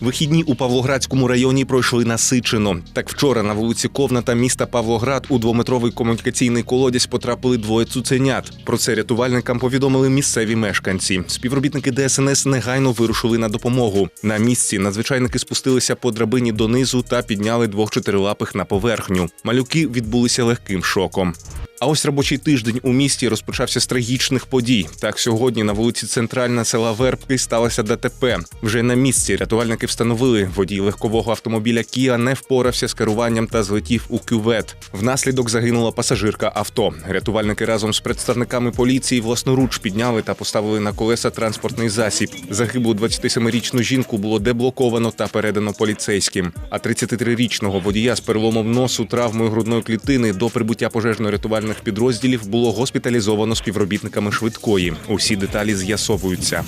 Вихідні у Павлоградському районі пройшли насичено. Так вчора на вулиці Ковна та міста Павлоград у двометровий комунікаційний колодязь потрапили двоє цуценят. Про це рятувальникам повідомили місцеві мешканці. Співробітники ДСНС негайно вирушили на допомогу. На місці надзвичайники спустилися по драбині донизу та підняли двох чотирилапих на поверхню. Малюки відбулися легким шоком. А ось робочий тиждень у місті розпочався з трагічних подій. Так, сьогодні на вулиці Центральна села Вербки сталося ДТП. Вже на місці рятувальники встановили, водій легкового автомобіля Кія не впорався з керуванням та злетів у кювет. Внаслідок загинула пасажирка авто. Рятувальники разом з представниками поліції власноруч підняли та поставили на колеса транспортний засіб. Загиблу 27-річну жінку було деблоковано та передано поліцейським. А 33-річного водія з переломом носу, травмою грудної клітини до прибуття пожежно-рятувальних підрозділів було госпіталізовано співробітниками швидкої. Усі деталі з'ясовуються.